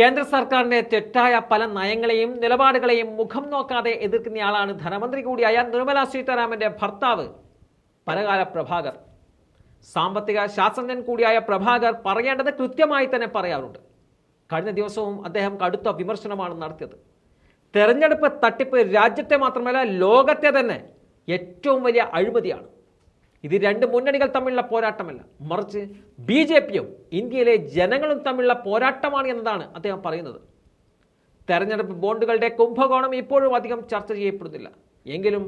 കേന്ദ്ര സർക്കാരിന്റെ തെറ്റായ പല നയങ്ങളെയും നിലപാടുകളെയും മുഖം നോക്കാതെ എതിർക്കുന്നയാളാണ് ധനമന്ത്രി കൂടിയായ നിർമ്മല സീതാരാമന്റെ ഭർത്താവ് പരകാല പ്രഭാകർ. സാമ്പത്തിക ശാസ്ത്രജ്ഞൻ കൂടിയായ പ്രഭാകർ പറയേണ്ടത് കൃത്യമായി തന്നെ പറയാറുണ്ട്. കഴിഞ്ഞ ദിവസവും അദ്ദേഹം കടുത്ത വിമർശനമാണ് നടത്തിയത്. തെരഞ്ഞെടുപ്പ് തട്ടിപ്പ് രാജ്യത്തെ മാത്രമല്ല ലോകത്തെ തന്നെ ഏറ്റവും വലിയ അഴിമതിയാണ്. ഇത് രണ്ട് മുന്നണികൾ തമ്മിലുള്ള പോരാട്ടമല്ല. മറിച്ച് ബി ജെ പിയും ഇന്ത്യയിലെ ജനങ്ങളും തമ്മിലുള്ള പോരാട്ടമാണ് എന്നതാണ് അദ്ദേഹം പറയുന്നത്. തെരഞ്ഞെടുപ്പ് ബോണ്ടുകളുടെ കുംഭകോണം ഇപ്പോഴും അധികം ചർച്ച ചെയ്യപ്പെടുന്നില്ല. എങ്കിലും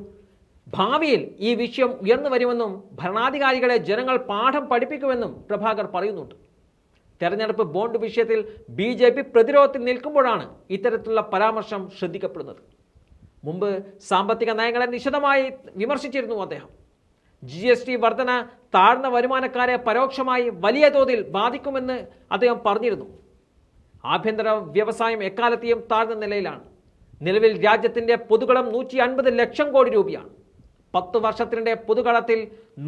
ഭാവിയിൽ ഈ വിഷയം ഉയർന്നു വരുമെന്നും ഭരണാധികാരികളെ ജനങ്ങൾ പാഠം പഠിപ്പിക്കുമെന്നും പ്രഭാകർ പറയുന്നുണ്ട്. തെരഞ്ഞെടുപ്പ് ബോണ്ട് വിഷയത്തിൽ ബി ജെ പി പ്രതിരോധത്തിൽ നിൽക്കുമ്പോഴാണ് ഇത്തരത്തിലുള്ള പരാമർശം ശ്രദ്ധിക്കപ്പെടുന്നത്. മുമ്പ് സാമ്പത്തിക നയങ്ങളെ നിശിതമായി വിമർശിച്ചിരുന്നു അദ്ദേഹം. ജി എസ് ടി വർധന താഴ്ന്ന വരുമാനക്കാരെ പരോക്ഷമായി വലിയ തോതിൽ ബാധിക്കുമെന്ന് അദ്ദേഹം പറഞ്ഞിരുന്നു. ആഭ്യന്തര വ്യവസായം എക്കാലത്തെയും താഴ്ന്ന നിലയിലാണ്. നിലവിൽ രാജ്യത്തിന്റെ പൊതുകളം നൂറ്റി അൻപത് ലക്ഷം കോടി രൂപയാണ്. പത്ത് വർഷത്തിനിടെ പൊതുകളത്തിൽ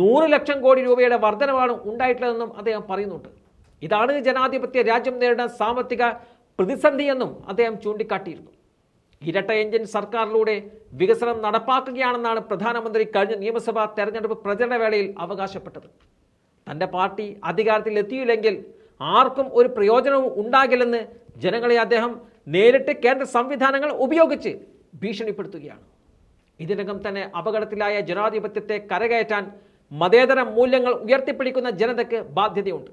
നൂറ് ലക്ഷം കോടി രൂപയുടെ വർധനവാണ് ഉണ്ടായിട്ടുള്ളതെന്നും അദ്ദേഹം പറയുന്നുണ്ട്. ഇതാണ് ജനാധിപത്യ രാജ്യം നേരിടുന്ന സാമ്പത്തിക പ്രതിസന്ധിയെന്നും അദ്ദേഹം ചൂണ്ടിക്കാട്ടിയിരുന്നു. ഇരട്ട എഞ്ചിൻ സർക്കാരിലൂടെ വികസനം നടപ്പാക്കുകയാണെന്നാണ് പ്രധാനമന്ത്രി കഴിഞ്ഞ നിയമസഭാ തെരഞ്ഞെടുപ്പ് പ്രചരണ വേളയിൽ അവകാശപ്പെട്ടത്. തന്റെ പാർട്ടി അധികാരത്തിൽ എത്തിയില്ലെങ്കിൽ ആർക്കും ഒരു പ്രയോജനവും ഉണ്ടാകില്ലെന്ന് ജനങ്ങളെ അദ്ദേഹം നേരിട്ട് കേന്ദ്ര സംവിധാനങ്ങൾ ഉപയോഗിച്ച് ഭീഷണിപ്പെടുത്തുകയാണ്. ഇതിനകം തന്നെ അപകടത്തിലായ ജനാധിപത്യത്തെ കരകയറ്റാൻ മതേതര മൂല്യങ്ങൾ ഉയർത്തിപ്പിടിക്കുന്ന ജനതയ്ക്ക് ബാധ്യതയുണ്ട്.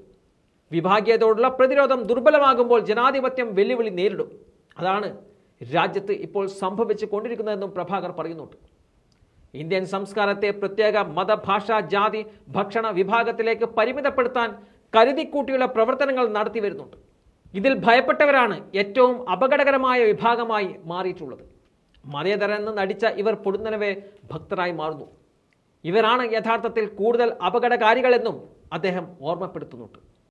വിഭാഗീയതയോടുള്ള പ്രതിരോധം ദുർബലമാകുമ്പോൾ ജനാധിപത്യം വെല്ലുവിളി നേരിടും. അതാണ് രാജ്യത്ത് ഇപ്പോൾ സംഭവിച്ചു കൊണ്ടിരിക്കുന്നതെന്നും പ്രഭാകർ പറയുന്നുണ്ട്. ഇന്ത്യൻ സംസ്കാരത്തെ പ്രത്യേക മത ഭാഷ ജാതി ഭക്ഷണ വിഭാഗത്തിലേക്ക് പരിമിതപ്പെടുത്താൻ കരുതിക്കൂട്ടിയുള്ള പ്രവർത്തനങ്ങൾ നടത്തി വരുന്നുണ്ട്. ഇതിൽ ഭയപ്പെട്ടവരാണ് ഏറ്റവും അപകടകരമായ വിഭാഗമായി മാറിയിട്ടുള്ളത്. മതേതരെന്ന് നടിച്ച ഇവർ പൊടുന്നനവെ ഭക്തരായി മാറുന്നു. ഇവരാണ് യഥാർത്ഥത്തിൽ കൂടുതൽ അപകടകാരികളെന്നും അദ്ദേഹം ഓർമ്മപ്പെടുത്തുന്നുണ്ട്.